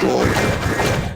多。